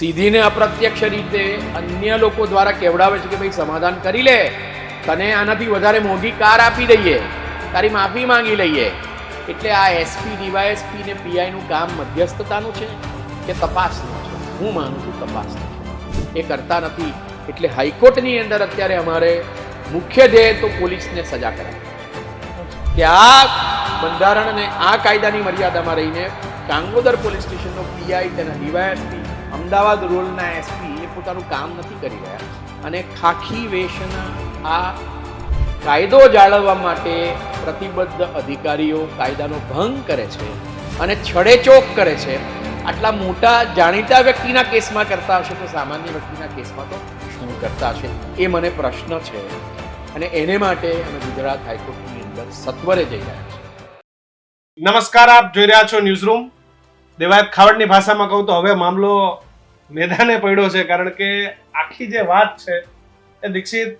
સીધી ને અપ્રત્યક્ષ રીતે અન્ય લોકો દ્વારા કેવડાવે છે કે ભાઈ સમાધાન કરી લે, તને આનાથી વધારે મોંઘી કાર આપી દઈએ, તારી માફી માંગી લઈએ. એટલે આ એસપી ડીવાયએસપી ને પીઆઈનું કામ મધ્યસ્થતાનું છે કે તપાસનું છે? હું માનું છું તપાસનું એ કરતા નથી. એટલે હાઈકોર્ટની અંદર અત્યારે અમારે મુખ્ય ધ્યેય તો પોલીસને સજા કરાવી કે આ બંધારણ અને આ કાયદાની મર્યાદામાં રહીને કાંગોદર પોલીસ સ્ટેશનનો પીઆઈ તેના ડીવાયએસપી અમદાવાદ રોલના એસપી એ પોતાનું કામ નથી કરી રહ્યા અને ખાખી વેશના આ કાયદો જાળવવા માટે પ્રતિબદ્ધ અધિકારીઓ કાયદાનો ભંગ કરે છે અને છડેચોક કરે છે. આટલા મોટા જાણીતા વ્યક્તિના કેસમાં કરતા હશે તો સામાન્ય વ્યક્તિના કેસમાં તો શું કરતા હશે એ મને પ્રશ્ન છે અને એને માટે અમે ગુજરાત હાઈકોર્ટની અંદર સત્વરે જઈ રહ્યા છીએ. નમસ્કાર, આપ જોઈ રહ્યા છો ન્યૂઝ રૂમ દેવાયત ખાવડની ભાષામાં કહું તો હવે મામલો મેદાને પડ્યો છે, કારણ કે આખી જે વાત છે એ દીક્ષિત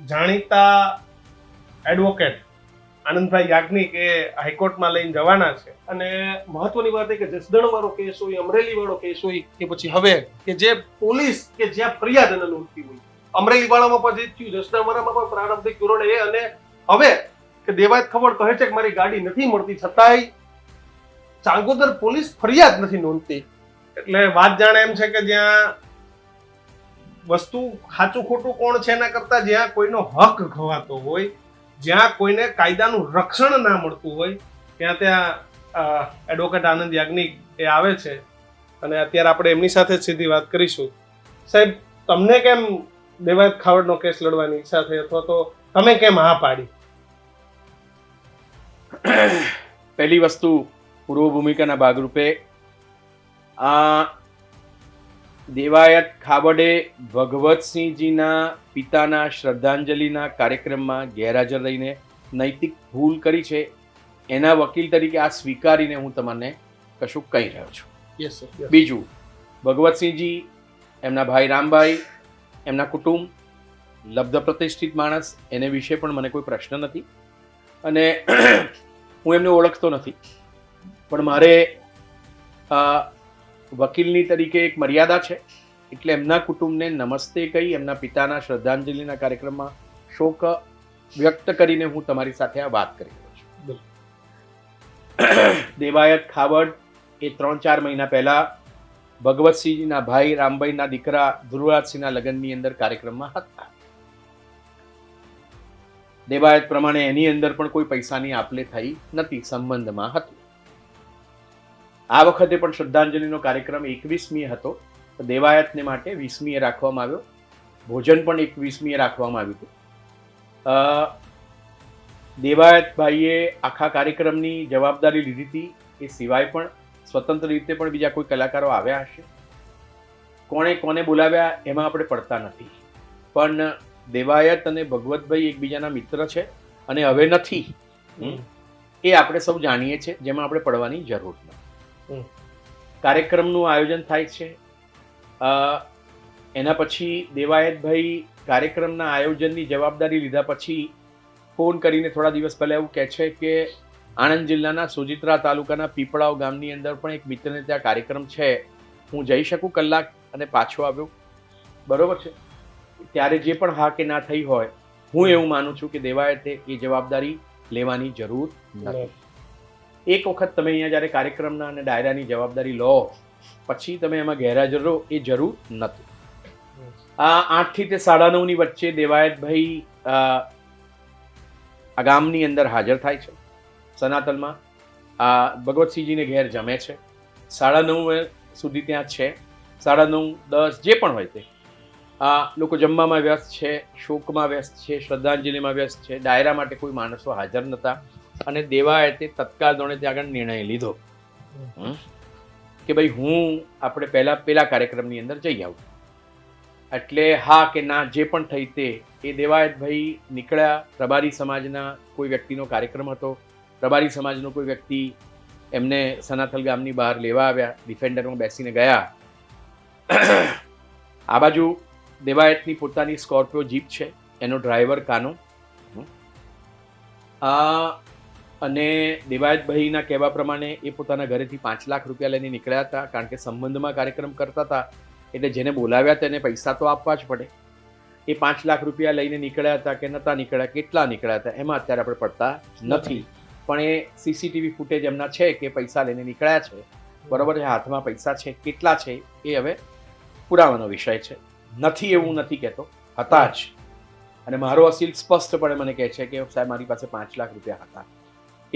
જાણીતા એડવોકેટ આનંદભાઈ યાજ્ઞિક એ હાઈકોર્ટમાં લઈને જવાના છે. અને મહત્વની વાત એ કે જસદણ વાળો કેસ હોય અમરેલી વાળો કેસ હોય, કે પછી હવે કે જે પોલીસ કે જ્યાં ફરિયાદ એને નોંધતી હોય. અમરેલી વાળામાં પણ થયું જસદણ વાળામાં પણ પ્રારંભિક ધોરણે એ અને હવે કે દેવાયત ખબર કહે છે કે મારી ગાડી નથી મળતી, છતાંય ચાંગોદર પોલીસ ફરિયાદ નથી નોંધતી. એટલે વાત જાણે એમ છે કે જ્યાં વસ્તુ સાચું ખોટું કોણ છે એના કરતા જ્યાં કોઈનો હક ખવાતો હોય, જ્યાં કોઈને કાયદાનું રક્ષણ ના મળતું હોય, ત્યાં ત્યાં એડવોકેટ આનંદ યાજ્ઞિક એ આવે છે. અને અત્યારે આપણે એમની સાથે જ સીધી વાત કરીશું. સાહેબ, તમને કેમ દેવાયત ખાવડનો કેસ લડવાની ઈચ્છા થઈ? અથવા તો તમે કેમ હા પાડી? પહેલી વસ્તુ પૂર્વ ભૂમિકાના ભાગરૂપે આ દેવાયત ખાબડે ભગવતસિંહજીના પિતાના શ્રદ્ધાંજલિના કાર્યક્રમમાં ગેરહાજર રહીને નૈતિક ભૂલ કરી છે એના વકીલ તરીકે આ સ્વીકારીને હું તમને કશું કહી રહ્યો છું. યસ બીજું ભગવતસિંહજી એમના ભાઈ રામભાઈ એમના કુટુંબ લબ્ધ પ્રતિષ્ઠિત માણસ એને વિશે પણ મને કોઈ પ્રશ્ન નથી. અને હું એમને ઓળખતો નથી. પણ મારે વકીલની તરીકે એક મર્યાદા છે. એટલે એમના કુટુંબને નમસ્તે કહી એમના પિતાના શ્રદ્ધાંજલિના કાર્યક્રમમાં શોક વ્યક્ત કરીને હું તમારી સાથે આ વાત કરી રહ્યો છું. દેવાયત ખાવડ એ ત્રણ ચાર મહિના પહેલા ભગવતસિંહજીના ભાઈ રામભાઈના દીકરા ધ્રુવરાજસિંહના લગ્નની અંદર કાર્યક્રમમાં હતા. દેવાયત પ્રમાણે એની અંદર પણ કોઈ પૈસાની આપલે થઈ નથી સંબંધમાં હતું. આ વખતે પણ શ્રદ્ધાંજલિનો કાર્યક્રમ એકવીસમીએ હતો. દેવાયતને માટે વીસમીએ રાખવામાં આવ્યો. ભોજન પણ એકવીસમીએ રાખવામાં આવ્યું હતું. દેવાયતભાઈએ આખા કાર્યક્રમની જવાબદારી લીધી હતી. એ સિવાય પણ સ્વતંત્ર રીતે પણ બીજા કોઈ કલાકારો આવ્યા હશે. કોણે કોને બોલાવ્યા એમાં આપણે પડતા નથી. પણ દેવાયત અને ભગવતભાઈ એકબીજાના મિત્ર છે અને હવે નથી. એ આપણે સૌ જાણીએ છીએ જેમાં આપણે પડવાની જરૂર નથી. કાર્યક્રમનું આયોજન થાય છે. એના પછી દેવાયતભાઈ કાર્યક્રમના આયોજનની જવાબદારી લીધા પછી ફોન કરીને થોડા દિવસ પહેલાં એવું કહે છે કે, આણંદ જિલ્લાના સુજિત્રા તાલુકાના પીપળાવ ગામની અંદર પણ એક મિત્રને ત્યાં કાર્યક્રમ છે. હું જઈ શકું કલાક અને પાછો આવ્યો? બરોબર છે. ત્યારે જે પણ હા કે ના થઈ હોય, હું એવું માનું છું કે દેવાયતે એ જવાબદારી લેવાની જરૂર નથી. એક વખત તમે અહીંયા જ્યારે કાર્યક્રમના અને ડાયરાની જવાબદારી લો પછી તમે એમાં ગેરહાજર રહો એ જરૂર નથી. આ આઠથી તે સાડા નવની વચ્ચે દેવાયતભાઈ અ, આ ગામની અંદર હાજર થાય છે. સનાતનમાં આ ભગવતસિંહજીને ઘેર જમે છે. સાડા નવ સુધી ત્યાં છે. સાડા નવ દસ જે પણ હોય તે. આ લોકો જમવામાં વ્યસ્ત છે શોકમાં વ્યસ્ત છે શ્રદ્ધાંજલિમાં વ્યસ્ત છે. ડાયરા માટે કોઈ માણસો હાજર નહોતા અને દેવાયતે તત્કાલ ધોરણે ત્યાં આગળ નિર્ણય લીધો. કે ભાઈ, હું આપણે પહેલા પેલા કાર્યક્રમની અંદર જઈ આવું. એટલે હા કે ના, જે પણ થઈ તે, એ દેવાયતભાઈ નીકળ્યા. પ્રભારી સમાજના કોઈ વ્યક્તિનો કાર્યક્રમ હતો. પ્રભારી સમાજનો કોઈ વ્યક્તિ એમને સનાથલ ગામની બહાર લેવા આવ્યા, ડિફેન્ડરમાં બેસીને ગયા. આ બાજુ દેવાયતની પોતાની સ્કોર્પિયો જીપ છે, એનો ડ્રાઈવર કાનો. આ અને દેવાયતભાઈના કહેવા પ્રમાણે એ પોતાના ઘરેથી પાંચ લાખ રૂપિયા લઈને નીકળ્યા હતા, કારણ કે સંબંધમાં કાર્યક્રમ કરતા હતા, એટલે જેને બોલાવ્યા તેને પૈસા તો આપવા જ પડે. એ પાંચ લાખ રૂપિયા લઈને નીકળ્યા હતા કે નહોતા નીકળ્યા, કેટલા નીકળ્યા હતા, એમાં અત્યારે આપણે પડતા નથી. પણ એ સીસીટીવી ફૂટેજ એમના છે કે પૈસા લઈને નીકળ્યા છે. બરાબર છે, હાથમાં પૈસા છે, કેટલા છે, એ હવે પુરાવાનો વિષય છે. નથી એવું નથી કહેતો, હતા જ. અને મારો અસીલ સ્પષ્ટપણે મને કહે છે કે સાહેબ, મારી પાસે પાંચ લાખ રૂપિયા હતા.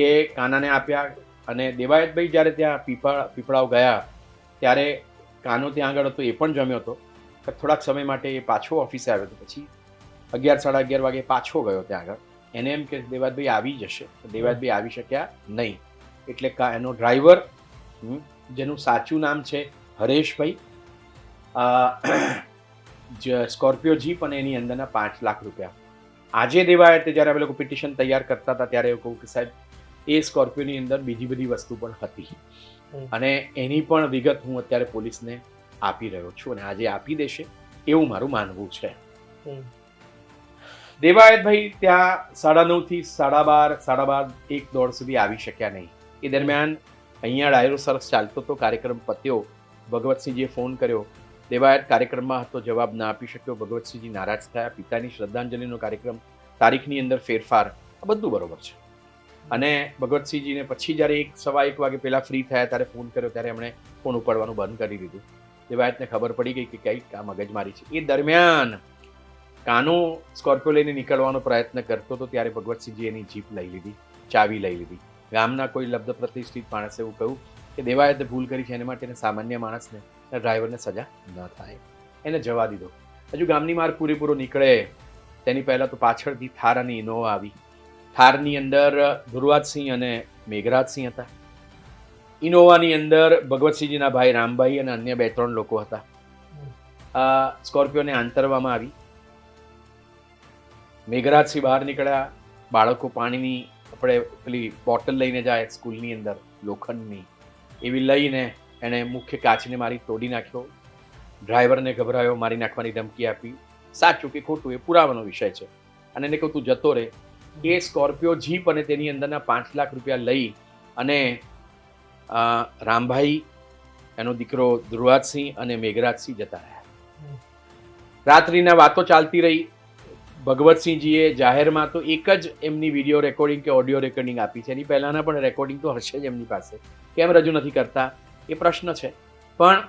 કે કાનાને આપ્યા અને દેવાયતભાઈ જ્યારે ત્યાં પીપળા, પીપળાઓ ગયા, ત્યારે કાનો ત્યાં આગળ હતો, એ પણ જમ્યો હતો. થોડાક સમય માટે એ પાછો ઓફિસે આવ્યો હતો. પછી અગિયાર, સાડા અગિયાર વાગે પાછો ગયો ત્યાં આગળ. એને એમ કે દેવાદભાઈ આવી જશે. દેવાદભાઈ આવી શક્યા નહીં. એટલે કા, એનો ડ્રાઈવર જેનું સાચું નામ છે હરેશભાઈ સ્કોર્પિયો જીપ અને એની અંદરના પાંચ લાખ રૂપિયા. આજે દેવાયતે જ્યારે અમે લોકો પિટિશન તૈયાર કરતા હતા, ત્યારે એવું કહું કે સાહેબ એ સ્કોર્પિયોની અંદર બીજી બધી વસ્તુ પણ હતી. અને એની પણ વિગત હું અત્યારે પોલીસને આપી રહ્યો છું અને આજે આપી દેશે એવું મારું માનવું છે. દેવાયતભાઈ ત્યાં સાડા નવથી સાડા બાર સાડા બાર એક દોઢ સુધી આવી શક્યા નહીં. એ દરમિયાન અહીંયા ડાયરો સરસ ચાલતો તો કાર્યક્રમ પત્યો. ભગવતસિંહજીએ ફોન કર્યો. દેવાયત કાર્યક્રમમાં હતો જવાબ ના આપી શક્યો. ભગવતસિંહજી નારાજ થયા. પિતાની શ્રદ્ધાંજલિનો કાર્યક્રમ તારીખની અંદર ફેરફાર. આ બધું બરોબર છે. અને ભગવતસિંહજીને પછી જ્યારે એક સવા એક વાગે પહેલાં ફ્રી થયા ત્યારે ફોન કર્યો, ત્યારે એમણે ફોન ઉપાડવાનું બંધ કરી દીધું. દેવાયતને ખબર પડી ગઈ કે કંઈક આ મગજમારી છે. એ દરમિયાન કાનો સ્કોર્પિયો લઈને નીકળવાનો પ્રયત્ન કરતો હતો ત્યારે ભગવતસિંહજી એની જીપ લઈ લીધી, ચાવી લઈ લીધી. ગામના કોઈ લબ્ધ પ્રતિષ્ઠિત માણસે એવું કહ્યું કે દેવાયતે ભૂલ કરી છે, એને માટે સામાન્ય માણસને ડ્રાઈવરને સજા ન થાય. એને જવા દીધો. હજુ ગામની માર પૂરેપૂરો નીકળે. તેની પહેલાં તો પાછળથી થાર અને ઇનોવા આવી. થારની અંદર ધ્રુવાજસિંહ અને મેઘરાજસિંહ હતા. ઇનોવાની અંદર ભગવતસિંહજીના ભાઈ રામભાઈ અને અન્ય બે ત્રણ લોકો હતા. આ સ્કોર્પિયોને આંતરવામાં આવી. મેઘરાજસિંહ બહાર નીકળ્યા. બાળકો પાણીની, આપણે પેલી બોટલ લઈને જાય સ્કૂલની અંદર, લોખંડની. એવી લઈને એણે મુખ્ય કાચને મારી તોડી નાખ્યો. ડ્રાઈવરને ગભરાયો, મારી નાખવાની ધમકી આપી. સાચું કે ખોટું એ પુરાવાનો વિષય છે. અને એને કહું તું જતો રહે એ સ્કોર્પિયો જીપ અને તેની અંદરના પાંચ લાખ રૂપિયા લઈ અને રામભાઈ, એનો દીકરો ધ્રુવાજસિંહ અને મેઘરાજસિંહ જતા રહ્યા. રાત્રિના વાતો ચાલતી રહી. ભગવતસિંહજીએ જાહેરમાં તો એક જ એમની વીડિયો રેકોર્ડિંગ કે ઓડિયો રેકોર્ડિંગ આપી છે. એની પહેલાંના પણ રેકોર્ડિંગ તો હશે જ એમની પાસે. કેમ રજૂ નથી કરતા? એ પ્રશ્ન છે. પણ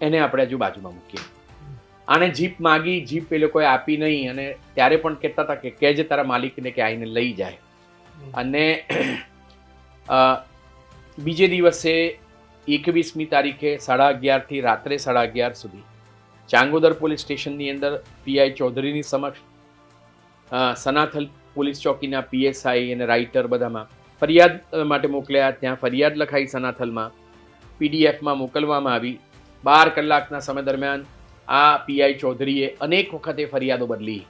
એને આપણે હજુ બાજુમાં મૂકીએ. આને જીપ માગી જીપ એ લોકોએ આપી નહીં અને ત્યારે પણ કહેતા હતા કે કહેજે તારા માલિકને કે આઈને લઈ જાય. અને બીજે દિવસે એકવીસમી તારીખે સાડા અગિયારથી રાત્રે સાડા અગિયાર સુધી ચાંગોદર પોલીસ સ્ટેશનની અંદર પીઆઈ ચૌધરીની સમક્ષ સનાથલ પોલીસ ચોકીના પીએસઆઈ અને રાઇટર બધામાં ફરિયાદ માટે મોકલ્યા. ત્યાં ફરિયાદ લખાઈ સનાથલમાં. પીડીએફમાં મોકલવામાં આવી. બાર કલાકના સમય દરમિયાન આ પીઆઈ ચૌધરીએ અનેક વખતે ફરિયાદો બદલી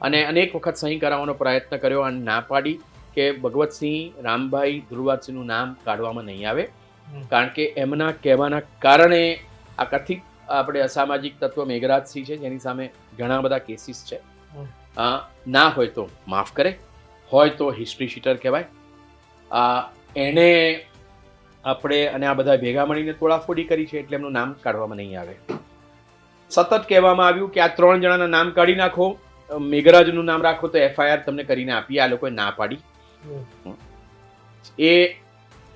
અને અનેક વખત સહી કરાવવાનો પ્રયત્ન કર્યો અને ના પાડી કે ભગવતસિંહ રામભાઈ ધ્રુવાજસિંહનું નામ કાઢવામાં નહીં આવે. કારણ કે એમના કહેવાના કારણે આ કથિત આપણે અસામાજિક તત્વ મેઘરાજસિંહ છે જેની સામે ઘણા બધા કેસીસ છે. ના હોય તો માફ કરે હોય તો હિસ્ટ્રી શીટર કહેવાય. આ એણે આપણે અને આ બધા ભેગા મળીને તોડાફોડી કરી છે એટલે એમનું નામ કાઢવામાં નહીં આવે. સતત કહેવામાં આવ્યું કે આ ત્રણ જણાના નામ કાઢી નાખો. મેઘરાજનું નામ રાખો તો એફઆઈઆર તમને કરીને આપીએ. આ લોકોએ ના પાડી. એ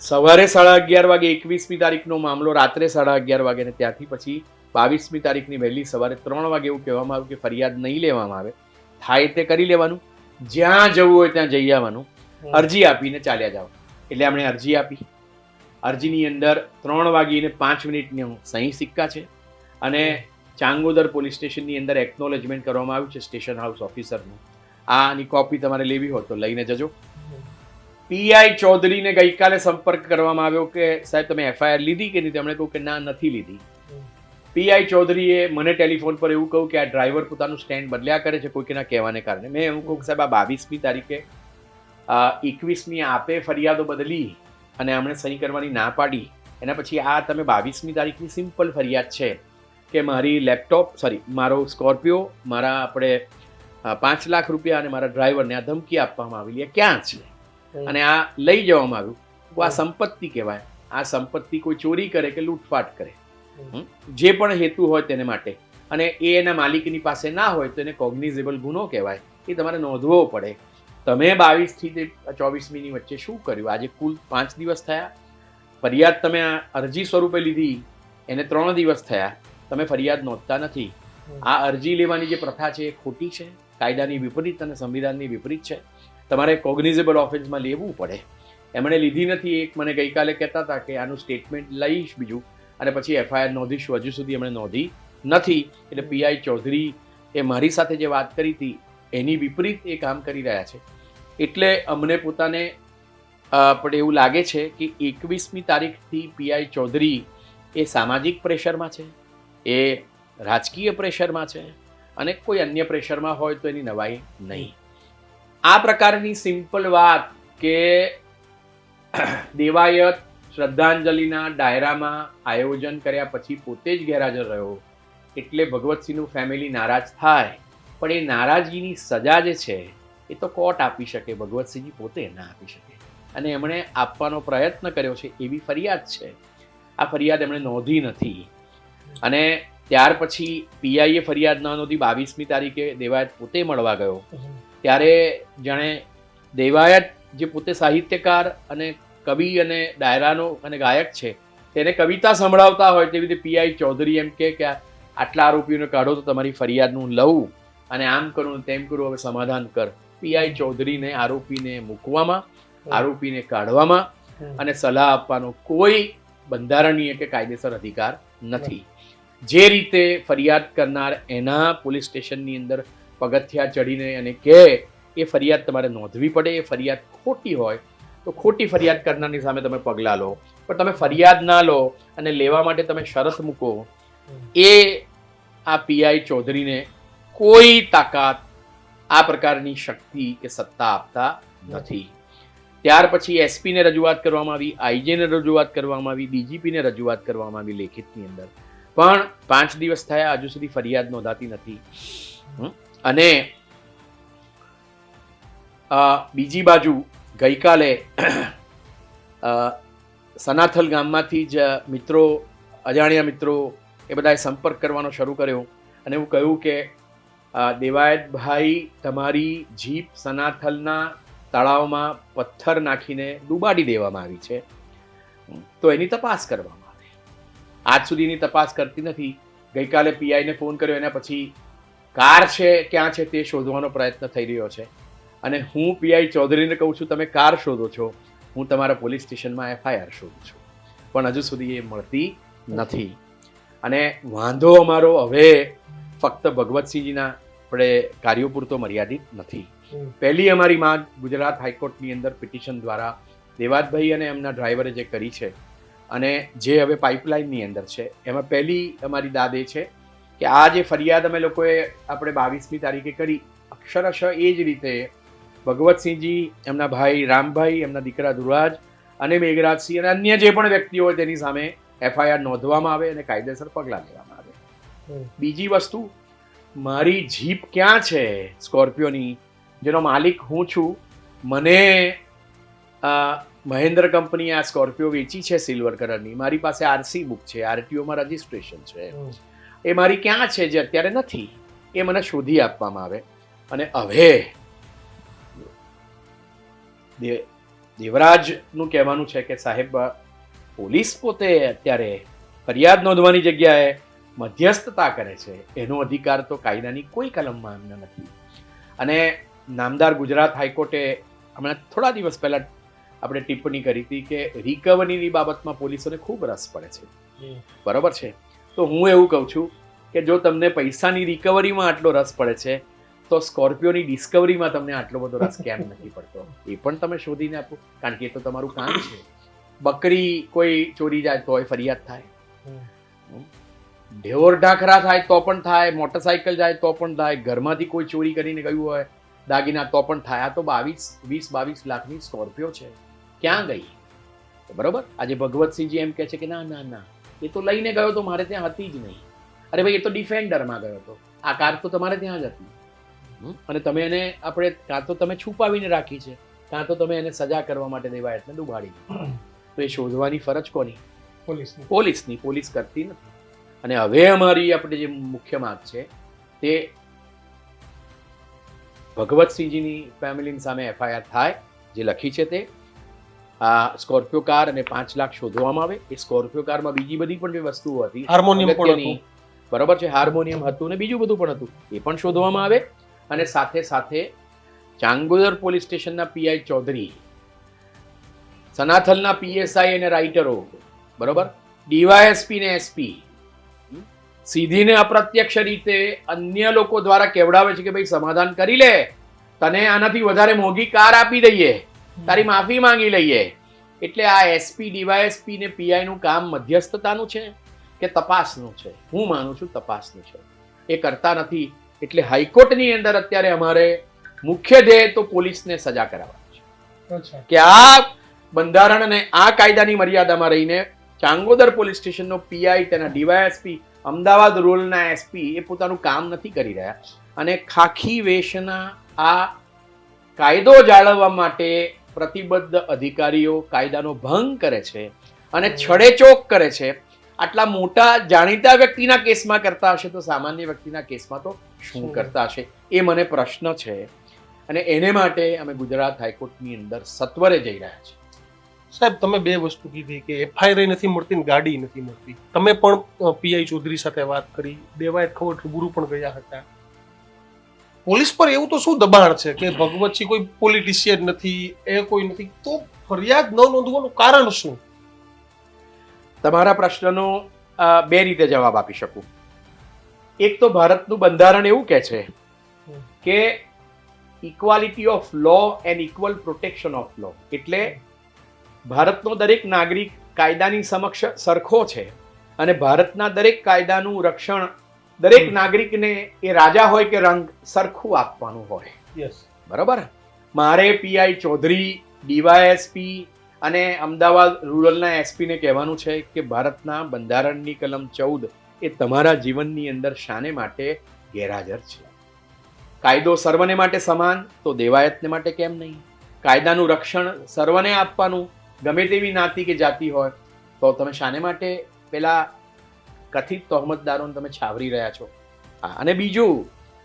સવારે સાડા અગિયાર વાગે એકવીસમી તારીખનો મામલો રાત્રે સાડા અગિયાર વાગે ને ત્યાંથી પછી બાવીસમી તારીખની વહેલી સવારે ત્રણ વાગે એવું કહેવામાં આવ્યું કે ફરિયાદ નહીં લેવામાં આવે. થાય તે કરી લેવાનું. જ્યાં જવું હોય ત્યાં જઈ આવવાનું. અરજી આપીને ચાલ્યા જાઓ. એટલે એમણે અરજી આપી. અરજીની અંદર ત્રણ વાગીને પાંચ મિનિટની સહી સિક્કા છે. અને ચાંગોદર પોલીસ સ્ટેશનની અંદર એકનોલેજમેન્ટ કરવામાં આવ્યું છે સ્ટેશન હાઉસ ઓફિસરનું. આની કોપી તમારે લેવી હોય તો લઈને જજો. પીઆઈ ચૌધરીને ગઈકાલે સંપર્ક કરવામાં આવ્યો કે સાહેબ તમે એફઆઈઆર લીધી કે નહીં? તેમણે કહ્યું કે ના, નથી લીધી. પીઆઈ ચૌધરીએ મને ટેલિફોન પર એવું કહ્યું કે આ ડ્રાઈવર પોતાનું સ્ટેન્ડ બદલ્યા કરે છે કોઈકના કહેવાને કારણે. મેં એવું કહું સાહેબ આ બાવીસમી તારીખે એકવીસમી આપે ફરિયાદો બદલી અને એમણે સહી કરવાની ના પાડી. એના પછી આ તમે બાવીસમી તારીખની સિમ્પલ ફરિયાદ છે. કે મારી લેપટોપ સોરી મારો સ્કોર્પિયો મારા આપણે પાંચ લાખ રૂપિયા અને મારા ડ્રાઈવરને આ ધમકી આપવામાં આવેલી એ ક્યાં છે? અને આ લઈ જવામાં આવ્યું. તો આ સંપત્તિ કહેવાય. આ સંપત્તિ કોઈ ચોરી કરે કે લૂંટફાટ કરે. જે પણ હેતુ હોય તેને માટે. અને એ એના માલિકની પાસે ના હોય તો એને કોગ્નિઝેબલ ગુનો કહેવાય. એ તમારે નોંધવો પડે. તમે બાવીસથી ચોવીસમીની વચ્ચે શું કર્યું? આજે કુલ પાંચ દિવસ થયા. ફરિયાદ તમે આ અરજી સ્વરૂપે લીધી. એને ત્રણ દિવસ થયા. તમે ફરિયાદ નોંધતા નથી. આ અરજી લેવાની જે પ્રથા છે એ ખોટી છે કાયદાની વિપરીત અને સંવિધાનની વિપરીત છે. તમારે કોગ્નિઝેબલ ઓફેન્સમાં લેવું પડે. એમણે લીધી નથી એક મને ગઈકાલે કહેતા હતા કે આનું સ્ટેટમેન્ટ લઈશ બીજું. અને પછી એફઆઈઆર નોંધીશું હજુ સુધી એમણે નોંધી નથી. એટલે પીઆઈ ચૌધરી એ મારી સાથે જે વાત કરી હતી એની વિપરીત એ કામ કરી રહ્યા છે. એટલે અમને પોતાને પણ એવું લાગે છે કે એકવીસમી તારીખથી પીઆઈ ચૌધરી એ સામાજિક પ્રેશરમાં છે. એ રાજકીય પ્રેશરમાં છે અને કોઈ અન્ય પ્રેશરમાં હોય તો એની નવાઈ નહીં. આ પ્રકારની સિમ્પલ વાત કે દેવાયત શ્રદ્ધાંજલિના ડાયરામાં આયોજન કર્યા પછી પોતે જ ગેરહાજર રહ્યો, એટલે ભગવતસિંહનું ફેમિલી નારાજ થાય, પણ એ નારાજગીની સજા જે છે, એ તો કોર્ટ આપી શકે ભગવતસિંહજી પોતે ના આપી શકે. અને એમણે આપવાનો પ્રયત્ન કર્યો છે એવી ફરિયાદ છે. આ ફરિયાદ એમણે નોંધી નથી. અને ત્યાર પછી પીઆઈએ ફરિયાદ ન નોંધી બાવીસમી તારીખે દેવાયત પોતે મળવા ગયો. ત્યારે જાણે દેવાયત જે પોતે સાહિત્યકાર અને કવિ અને ડાયરાનો અને ગાયક છે તેને કવિતા સંભળાવતા હોય તેવી રીતે પીઆઈ ચૌધરી એમ કે કે આટલા આરોપીઓને કાઢો તો તમારી ફરિયાદનું લઉં અને આમ કરું તેમ કરું હવે સમાધાન કર. પીઆઈ ચૌધરીને આરોપીને મૂકવામાં આરોપીને કાઢવામાં અને સલાહ આપવાનો કોઈ બંધારણીય કે કાયદેસર અધિકાર નથી. જે રીતે ફરિયાદ કરનાર એના પોલીસ સ્ટેશનની અંદર પગથિયા ચડીને અને કહે એ ફરિયાદ તમારે નોંધવી પડે, એ ફરિયાદ ખોટી હોય, તો ખોટી ફરિયાદ કરનારની સામે તમે પગલાં લો. પણ તમે ફરિયાદ ના લો અને લેવા માટે તમે શરત મૂકો, એ આ પીઆઈ ચૌધરીને કોઈ તાકાત આ પ્રકારની શક્તિ કે સત્તા આપતા નથી. ત્યાર પછી એસપીને રજૂઆત કરવામાં આવી આઈજેને રજૂઆત કરવામાં આવી, ડીજીપીને રજૂઆત કરવામાં આવી લેખિતની અંદર. પણ પાંચ દિવસ થયા, હજુ સુધી ફરિયાદ નોંધાતી નથી. અને બીજી બાજુ ગઈકાલે સનાથલ ગામમાંથી જ મિત્રો, અજાણ્યા મિત્રો એ બધાએ સંપર્ક કરવાનો શરૂ કર્યો અને એવું કહ્યું કે દેવાયતભાઈ તમારી જીપ સનાથલના તળાવમાં પથ્થર નાખીને ડૂબાડી દેવામાં આવી છે. તો એની તપાસ કરવામાં આવે આજ સુધીની તપાસ કરતી નથી. ગઈકાલે પીઆઈને ફોન કર્યો એના પછી કાર છે ક્યાં છે તે શોધવાનો પ્રયત્ન થઈ રહ્યો છે. અને હું પીઆઈ ચૌધરીને કહું છું તમે કાર શોધો છો. હું તમારા પોલીસ સ્ટેશનમાં એફઆઈઆર શોધું છું. પણ હજુ સુધી એ મળતી નથી. અને વાંધો અમારો હવે ફક્ત ભગવતસિંહજીના આપણે કાર્યો પૂરતો મર્યાદિત નથી. પહેલી અમારી માંગ ગુજરાત હાઈકોર્ટની અંદર પિટિશન દ્વારા દેવાદભાઈ અને એમના ડ્રાઈવરે જે કરી છે અને જે હવે પાઇપલાઇનની અંદર છે એમાં પહેલી અમારી દાદ એ છે કે આ જે ફરિયાદ અમે લોકોએ આપણે બાવીસમી તારીખે કરી અક્ષરશ એ જ રીતે ભગવતસિંહજી એમના ભાઈ રામભાઈ એમના દીકરા ધુરાજ અને મેઘરાજસિંહ અને અન્ય જે પણ વ્યક્તિઓ તેની સામે એફઆઈઆર નોંધવામાં આવે અને કાયદેસર પગલાં લેવામાં આવે. બીજી વસ્તુ મારી જીપ ક્યાં છે સ્કોર્પિયોની? જેનો માલિક હું છું મને મહેન્દ્ર કંપનીએ આ સ્કોર્પિયો વેચી છે સિલ્વર કલરની. મારી પાસે આરસી બુક છે આરટીઓમાં રજિસ્ટ્રેશન છે. એ મારી ક્યાં છે જે અત્યારે નથી એ મને શોધી આપવામાં આવે. અને હવે દેવરાજનું કહેવાનું છે કે સાહેબ પોલીસ પોતે અત્યારે ફરિયાદ નોંધવાની જગ્યાએ મધ્યસ્થતા કરે છે. એનો અધિકાર તો કાયદાની કોઈ કલમમાં એમને નથી. અને નામદાર ગુજરાત હાઈકોર્ટે હમણાં થોડા દિવસ પહેલા આપણે ટિપ્પણી કરી હતી કે રિકવરીની બાબતમાં પોલીસોને ખૂબ રસ પડે છે. બરાબર છે? તો હું એવું કહું છું કે જો તમને પૈસાની રિકવરીમાં આટલો રસ પડે છે તો સ્કોર્પિયોની ડિસ્કવરીમાં તમને આટલો બધો રસ કેમ નથી પડતો? એ પણ તમે શોધીને આપો. કારણ કે એ તો તમારું કામ છે. બકરી કોઈ ચોરી જાય તો ફરિયાદ થાય. ઢેવર ઢાખરા થાય તો પણ થાય મોટરસાઇકલ જાય તો પણ થાય ઘરમાંથી કોઈ ચોરી કરીને ગયું હોય દાગીના તો પણ થાય. આ તો બાવીસ વીસ બાવીસ લાખની સ્કોર્પિયો છે. ક્યાં ગઈ? બરોબર? આજે ભગવતસિંહજી એમ કહે છે કે ના ના ના. એ તો લઈને ગયો તો મારે ત્યાં હતી જ નહીં. અરે ભાઈ એ તો ડિફેન્ડરમાં ગયો હતો. આ કાર તો તમારે ત્યાં જ હતી. અને તમે એને આપણે કાં તો તમે છુપાવીને રાખી છે. કાં તો તમે એને સજા કરવા માટે દેવા એટલે દીધી. તો એ શોધવાની ફરજ કોની? પોલીસની. પોલીસની. પોલીસ કરતી નથી. અને હવે અમારી આપણે જે મુખ્ય માર્ગ છે તે ભગવતસિંહજીની ફેમિલીની સામે એફઆઈઆર થાય જે લખી છે તે. આ સ્કોર્પિયો કાર અને પાંચ લાખ શોધવામાં આવે. એ સ્કોર્પિયો કારમાં બીજી બધી પણ જે વસ્તુઓ હતી. હાર્મોનિયમ પણ બરોબર છે હાર્મોનિયમ હતું ને બીજું બધું પણ હતું. એ પણ શોધવામાં આવે અને સાથે સાથે ચાંગોદર પોલીસ સ્ટેશનના પીઆઈ ચૌધરી સનાથલના પીએસઆઈ અને રાઇટરો બરોબર? ડીવાયએસપી ને એસપી સીધીને અપ્રત્યક્ષ રીતે અન્ય લોકો દ્વારા કેવડાવે છે કે ભાઈ સમાધાન કરી લે તને આનાથી વધારે મોંઘી કાર આપી દઈએ. તારી માફી માંગી લઈએ. એટલે આ એસપી ડીવાયએસપી ને પીઆઈ નું કામ મધ્યસ્થતાનું છે કે તપાસનું છે? હું માનું છું તપાસનું છે. એ કરતા નથી. એટલે હાઈકોર્ટની અંદર અત્યારે અમારે મુખ્ય ધ્યેય તો પોલીસને સજા કરાવવાની છે. કે આ બંધારણ અને આ કાયદાની મર્યાદામાં રહીને ચાંગોદર પોલીસ સ્ટેશનનો પીઆઈ તેના ડીવાયએસપી અમદાવાદ રૂરલના એસપી એ પોતાનું કામ નથી કરી રહ્યા. અને ખાખી વેશના આ કાયદો જાળવવા માટે પ્રતિબદ્ધ અધિકારીઓ કાયદાનો ભંગ કરે છે અને છડેચોક કરે છે. આટલા મોટા જાણીતા વ્યક્તિના કેસમાં કરતા હશે તો સામાન્ય વ્યક્તિના કેસમાં તો શું? કરતા હશે? એ મને પ્રશ્ન છે. અને એને માટે અમે ગુજરાત હાઈકોર્ટની અંદર સત્વરે જઈ રહ્યા છીએ. સાહેબ તમે બે વસ્તુ કીધી કે એફઆઈઆર નથી મળતી ને ગાડી નથી મળતી. તમે પણ પીઆઈ ચૌધરી સાથે વાત કરી. દેવાયત ખબર રૂબરૂ પણ ગયા હતા. પોલીસ પર એવું તો શું દબાણ છે કે ભગવતસિંહ કોઈ પોલિટિશિયન નથી, એ કોઈ નથી? તો ફરિયાદ ન નોંધવાનું કારણ શું? તમારા પ્રશ્નનો બે રીતે જવાબ આપી શકું. એક તો ભારતનું બંધારણ એવું કહે છે કે equality of law and equal protection of law એટલે ભારતનો દરેક નાગરિક કાયદાની સમક્ષ સરખો છે અને ભારતના દરેક કાયદાનું રક્ષણ દરેક નાગરિકને એ રાજા હોય કે રંગ સરખું આપવાનું હોય. યસ બરાબર? મારે પીઆઈ ચૌધરી ડીવાયએસપી અને અમદાવાદ રૂરલના એસપીને કહેવાનું છે કે ભારતના બંધારણની કલમ ચૌદ એ તમારા જીવનની અંદર શાને માટે ગેરહાજર છે. કાયદો સર્વને માટે સમાન તો દેવાયતને માટે કેમ નહીં? કાયદાનું રક્ષણ સર્વને આપવાનું. ગમે તેવી નાતી કે જાતિ હોય તો તમે શાને માટે પેલા કથિત તહોમતદારોને તમે છાવરી રહ્યા છો. અને બીજું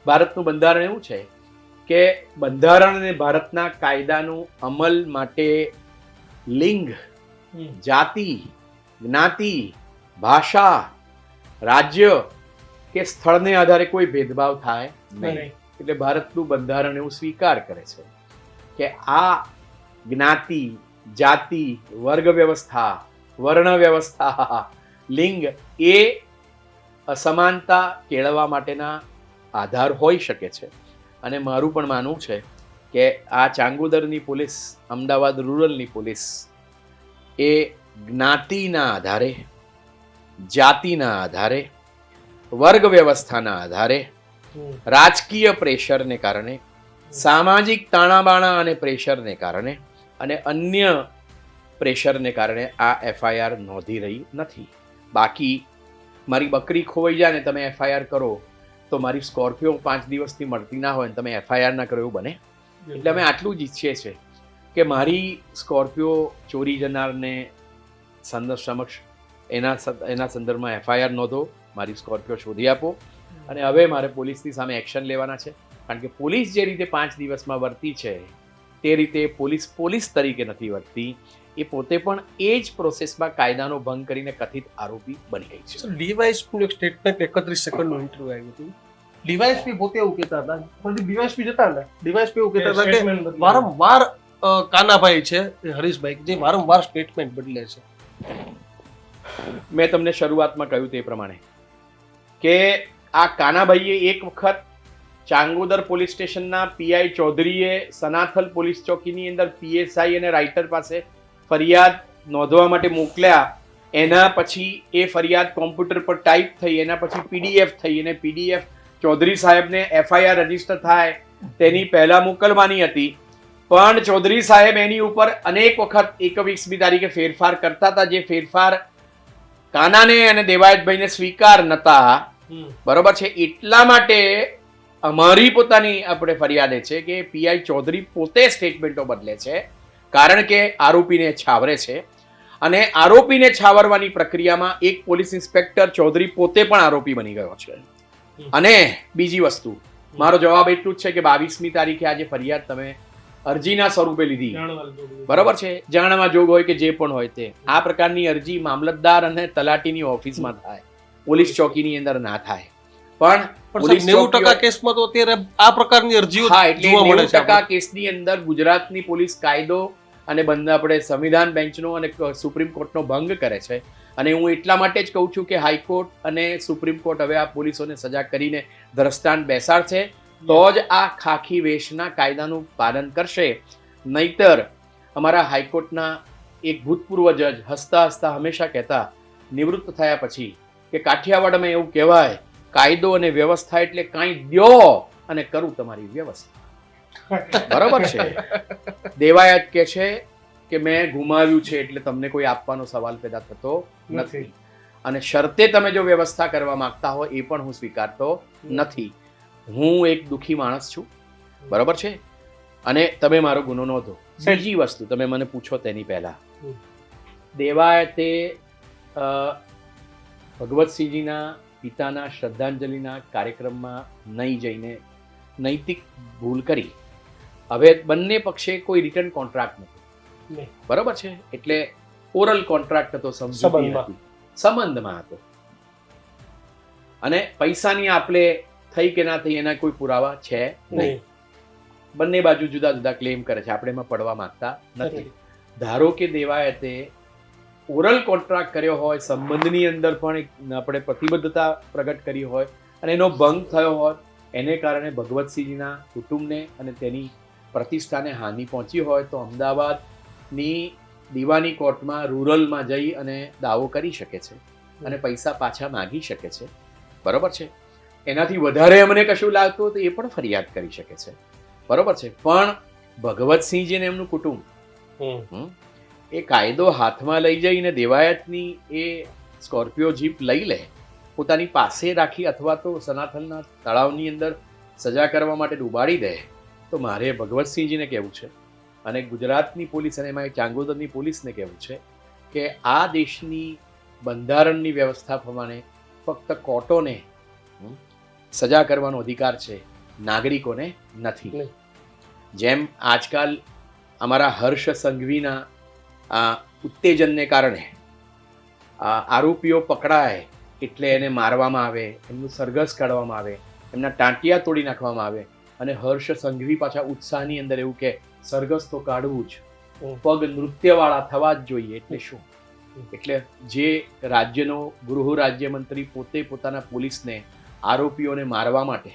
ભારતનું બંધારણ એવું છે કે બંધારણ અને ભારતના કાયદાનું અમલ માટે લિંગ જાતિ જ્ઞાતિ ભાષા રાજ્ય કે સ્થળને આધારે કોઈ ભેદભાવ થાય નહીં. એટલે ભારતનું બંધારણ એવું સ્વીકાર કરે છે કે આ જ્ઞાતિ જાતિ વર્ગ વ્યવસ્થા વર્ણ વ્યવસ્થા લિંગ એ અસમાનતા કેળવવા માટેના આધાર હોઈ શકે છે. અને મારું પણ માનવું છે કે આ ચાંગોદરની પોલીસ અમદાવાદ રૂરલની પોલીસ એ જ્ઞાતિના આધારે જાતિના આધારે વર્ગ વ્યવસ્થાના આધારે રાજકીય પ્રેશરને કારણે સામાજિક તાણાબાણા અને પ્રેશરને કારણે અને અન્ય પ્રેશરને કારણે આ એફઆઈઆર નોંધી રહી નથી. બાકી મારી બકરી ખોવાઈ જાય ને તમે એફઆઈઆર કરો, તો મારી સ્કોર્પિયો પાંચ દિવસથી મળતી ના હોય ને તમે એફઆઈઆર ના કરો એવું બને. એટલે અમે આટલું જ ઈચ્છીએ છીએ કે મારી સ્કોર્પિયો ચોરી જનારને સંદર્ભ સમક્ષ એના એના સંદર્ભમાં એફઆઈઆર નોંધો, મારી સ્કોર્પિયો શોધી આપો. અને હવે મારે પોલીસની સામે એક્શન લેવાના છે. કારણ કે પોલીસ જે રીતે પાંચ દિવસમાં વર્તી છે, તે રીતે પોલીસ પોલીસ તરીકે નથી વર્તી. એ પોતે પણ એ જ પ્રોસેસમાં કાયદાનો ભંગ કરીને કથિત આરોપી બની ગઈ છે. ડીવાયસપી એક સ્ટેટમેન્ટ એકત્રીસ સેકન્ડનું ઇન્ટરવ્યુ આવ્યું હતું. ડીવાયસપી પોતે એવું કહેતા હતા. પણ ડીવાયસપી જતા ને ડીવાયસપી એવું કહેતા હતા કે વારંવાર કાનાભાઈ છે હરીશભાઈ જે વારંવાર સ્ટેટમેન્ટ બદલે છે. મેં તમને શરૂઆતમાં કહ્યું તે પ્રમાણે કે આ કાનાભાઈએ એક વખત ચાંગોદર પોલીસ સ્ટેશનના પીઆઈ ચૌધરીએ સનાથલ પોલીસ ચોકીની અંદર પીએસઆઈ અને રાઇટર પાસે ફરિયાદ નોંધવા માટે મોકલ્યા એના પછી એ ફરિયાદ કોમ્પ્યુટર પર ટાઈપ થઈ એના પછી પીડીએફ થઈ અને પીડીએફ ચૌધરી સાહેબને એફઆઈઆર રજિસ્ટર થાય તેની પહેલા મોકલવાની હતી. પણ ચૌધરી સાહેબ એની ઉપર અનેક વખત એકવીસમી તારીખે ફેરફાર કરતા હતા જે ફેરફાર કાનાને અને દેવાયતભાઈને સ્વીકાર નતા. બરોબર છે? એટલા માટે અમારી પોતાની આપણે ફરિયાદ છે કે પીઆઈ ચૌધરી પોતે સ્ટેટમેન્ટો બદલે છે. કારણ કે આરોપીને છાવરે છે અને આરોપીને છાવરવાની પ્રક્રિયામાં એક પોલીસ ઇન્સ્પેક્ટર ચૌધરી પોતે પણ આરોપી બની ગયો છે. અને બીજી વસ્તુ મારો જવાબ એટલું જ છે કે બાવીસમી તારીખે આજે ફરિયાદ તમે અરજીના સ્વરૂપે લીધી. જાણવા બરાબર છે? જાણવા જોગ હોય કે જે પણ હોય તે. આ પ્રકારની અરજી મામલતદાર અને તલાટીની ઓફિસમાં થાય. પોલીસ ચોકીની અંદર ના થાય. પણ પણ પોલીસ નેવું ટકા કેસમાં તો અત્યારે આ પ્રકારની અરજીઓ હા એટલે નેવું ટકા કેસની અંદર ગુજરાતની પોલીસ કાયદો અને બંધ આપણે સંવિધાન બેન્ચનો અને સુપ્રીમ કોર્ટનો ભંગ કરે છે. અને હું એટલા માટે જ કહું છું કે હાઈકોર્ટ અને સુપ્રીમ કોર્ટ હવે આ પોલીસોને સજા કરીને દ્રષ્ટાંત બેસાડશે તો જ આ ખાખી વેશના કાયદાનું પાલન કરશે. નહીતર અમારા હાઈકોર્ટના એક ભૂતપૂર્વ જજ હસતા હસતા હંમેશા કહેતા, નિવૃત્ત થયા પછી કે કાઠિયાવાડમાં એવું કહેવાય, કાયદો અને વ્યવસ્થા એટલે કાંઈ દ્યો અને કરું તમારી વ્યવસ્થા. બરોબર છે. દેવાયત કે છે કે મેં ગુમાવ્યું છે એટલે તમને કોઈ આપવાનો સવાલ પેદા થતો નથી. અને શરતે તમે જો વ્યવસ્થા કરવા માંગતા હો એ પણ હું સ્વીકારતો નથી. હું એક દુખી માણસ છું. બરોબર છે? અને તમે મારો ગુનો નોંધો. બીજી વસ્તુ તમે મને પૂછો તેની પહેલા. દેવાયતે ભગવતસિંહજીના પિતાના શ્રદ્ધાંજલિના કાર્યક્રમમાં નહીં જઈને નૈતિક ભૂલ કરી. હવે બંને પક્ષે કોઈ રિટર્ન કોન્ટ્રાક્ટ નથી. નહીં. બરોબર છે? એટલે ઓરલ કોન્ટ્રાક્ટ હતો સમજૂતી સંબંધમાં. હતી. સંબંધમાં હતો. અને પૈસાની આપલે થઈ કે ના થઈ એના કોઈ પુરાવા છે નહીં. નહીં. બંને બાજુ જુદા જુદા ક્લેમ કરે છે. આપણે એમાં પડવા માંગતા નથી. ધારો કે દેવાયતે ઓરલ કોન્ટ્રાક્ટ કર્યો હોય સંબંધની અંદર પણ આપણે પ્રતિબદ્ધતા પ્રગટ કરી હોય અને એનો ભંગ થયો હોય એને કારણે ભગવતસિંહજીના કુટુંબને અને તેની પ્રતિષ્ઠાને હાનિ પહોંચી હોય તો અમદાવાદની દીવાની કોર્ટમાં રૂરલમાં જઈ અને દાવો કરી શકે છે અને પૈસા પાછા માગી શકે છે. બરોબર છે? એનાથી વધારે અમને કશું લાગતું હોય તો એ પણ ફરિયાદ કરી શકે છે. બરોબર છે? પણ ભગવતસિંહજી અને એમનું કુટુંબ. એ કાયદો હાથમાં લઈ જઈને દેવાયતની એ સ્કોર્પિયો જીપ લઈ લે પોતાની પાસે રાખી અથવા તો સનાથલના તળાવની અંદર સજા કરવા માટે ડૂબાડી દે તો મારે ભગવતસિંહજીને કહેવું છે અને ગુજરાતની પોલીસ અને એમાં ચાંગોદરની પોલીસને કહેવું છે કે આ દેશની બંધારણની વ્યવસ્થા પ્રમાણે ફક્ત કોર્ટોને સજા કરવાનો અધિકાર છે નાગરિકોને નથી. જેમ આજકાલ અમારા હર્ષ સંઘવીના ઉત્તેજનને કારણે આરોપીઓ પકડાય એટલે એને મારવામાં આવે એમનું સરઘસ કાઢવામાં આવે એમના ટાંટિયા તોડી નાખવામાં આવે અને હર્ષ સંઘવી પાછા ઉત્સાહની અંદર એવું કે સરઘસ તો કાઢવું જ. પગ નૃત્યવાળા થવા જ જોઈએ એટલે શું? એટલે જે રાજ્યનો ગૃહ રાજ્યમંત્રી પોતે પોતાના પોલીસને આરોપીઓને મારવા માટે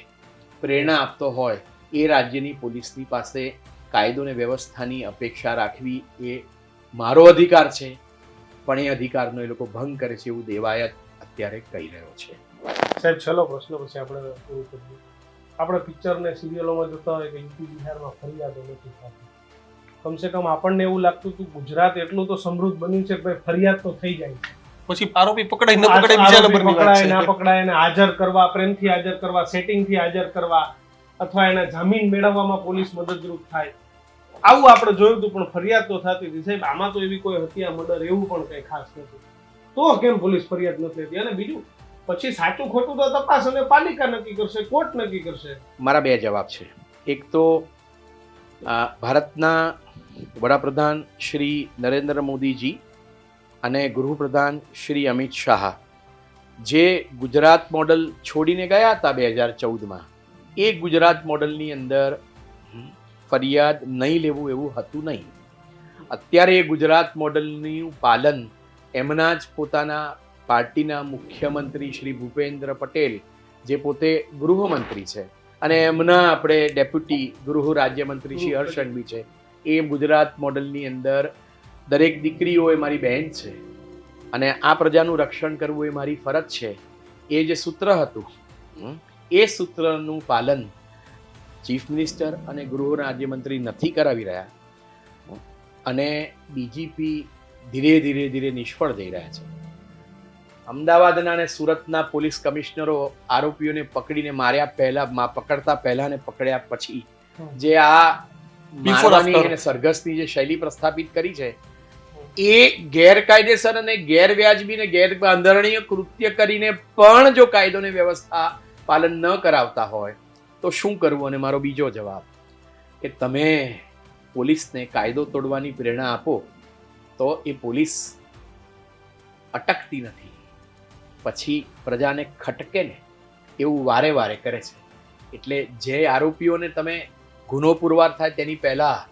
પ્રેરણા આપતો હોય એ રાજ્યની પોલીસની પાસે કાયદો અને વ્યવસ્થાની અપેક્ષા રાખવી એ મારો અધિકાર છે. પણ એ અધિકારનો એ લોકો ભંગ કરે છે એવું દેવાયત અત્યારે કહી રહ્યો છે. સાહેબ છેલ્લો પ્રશ્ન પછી આપણે પૂરું કરીએ. આપણે પિક્ચર ને સિરિયલોમાં જોતા હોય કે યુપી બિહારમાં ફરિયાદો નથી થતી કમસે કમ આપણને એવું લાગતું હતું ગુજરાત એટલું તો સમૃદ્ધ બન્યું છે કે ભાઈ ફરિયાદ તો થઈ જાય છે. પછી આરોપી પકડાય ન પકડાય બીજા નંબરની વાત ના પકડાય એને હાજર કરવા પ્રેમથી હાજર કરવા સેટિંગથી હાજર કરવા અથવા એના જામીન મેળવવામાં પોલીસ મદદરૂપ થાય. આવું આપણે જોયું હતું પણ ફરિયાદ તો થતી હતી. સાહેબ આમાં તો એવી કોઈ હત્યા મર્ડર એવું પણ કઈ ખાસ નથી. તો કેમ પોલીસ ફરિયાદ નથી લેતી? અને બીજું પછી સાચું ખોટું તો તપાસ અને પાલિકા નક્કી કરશે, કોર્ટ નક્કી કરશે. મારા બે જવાબ છે. એક તો ભારતના વડાપ્રધાન શ્રી નરેન્દ્ર મોદીજી અને ગૃહપ્રધાન શ્રી અમિત શાહ, જે ગુજરાત મોડલ છોડીને ગયા હતા બે હજાર ચૌદમાં, એ ગુજરાત મોડલની અંદર ફરિયાદ નહીં લેવું એવું હતું નહીં. અત્યારે એ ગુજરાત મોડલનું પાલન એમના જ પોતાના પાર્ટીના મુખ્યમંત્રી શ્રી ભૂપેન્દ્ર પટેલ, જે પોતે ગૃહમંત્રી છે. અને એમના આપણે ડેપ્યુટી ગૃહ રાજ્યમંત્રી શ્રી હર્ષ છે. એ ગુજરાત મોડલની અંદર દરેક દીકરીઓ એ મારી બહેન છે. અને આ પ્રજાનું રક્ષણ કરવું એ મારી ફરજ છે. એ જે સૂત્ર હતું એ સૂત્રનું પાલન ચીફ મિનિસ્ટર અને ગૃહ રાજ્યમંત્રી નથી કરાવી રહ્યા. અને ડીજીપી ધીરે ધીરે ધીરે નિષ્ફળ જઈ રહ્યા છે. અમદાવાદના અને સુરતના પોલીસ કમિશનરો આરોપીઓને પકડીને માર્યા પહેલા પકડતા પહેલા ને પકડ્યા પછી. જે આ મારવાની અને સરઘસની જે શૈલી પ્રસ્થાપિત કરી છે એ ગેરકાયદેસર અને ગેરવ્યાજબી અને ગેરબાંધરણીય કૃત્ય કરીને પણ જો કાયદો ને વ્યવસ્થા પાલન ન કરાવતા હોય તો શું કરવું અને મારો બીજો જવાબ? કે તમે પોલીસને કાયદો તોડવાની પ્રેરણા આપો તો એ પોલીસ અટકતી નથી. પછી પ્રજાને ખટકે ને એવું વારે વારે કરે છે. એટલે જે આરોપીઓને તમે ગુનો પુરવાર થાય તેની પહેલા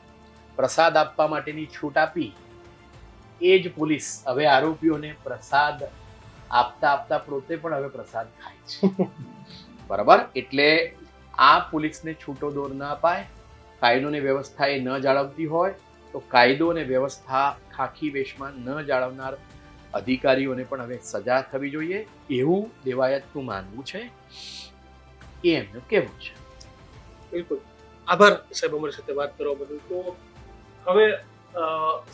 પ્રસાદ આપવા માટેની છૂટ આપી એ જ પોલીસ હવે આરોપીઓને પ્રસાદ આપતા આપતા પોતે પણ હવે પ્રસાદ ખાય છે. બરાબર? એટલે આ પોલીસને છૂટો દોર ન અપાય. કાયદોની વ્યવસ્થા એ ન જાળવતી હોય તો કાયદો અને વ્યવસ્થા ખાખી વેશમાં ન જાળવનાર અધિકારીઓને પણ હવે સજા થવી જોઈએ એવું દેવાયતનું માનવું છે? એ એમનું કહેવું છે? બિલકુલ. આભાર સાહેબ અમારી સાથે વાત કરવા બદલ. તો હવે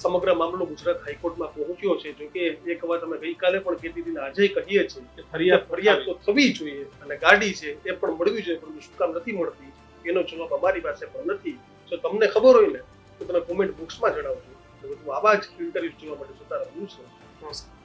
સમગ્ર મામલો ગુજરાત હાઈકોર્ટમાં પહોંચ્યો છે. જો કે એક વાત અમે ગઈકાલે પણ કહેતી હતી આજે કહીએ છીએ કે ફરિયાદ ફરિયાદ તો થવી જોઈએ અને ગાડી છે એ પણ મળવી જોઈએ પરંતુ શું કામ નથી મળતી? એનો જવાબ અમારી પાસે પણ નથી. જો તમને ખબર હોય ને તો તમે કોમેન્ટ બોક્સમાં જણાવજો. તો આવા જ ઇન્ટરવ્યુ જોવા માટે જોતા રહ્યું છું. નમસ્કાર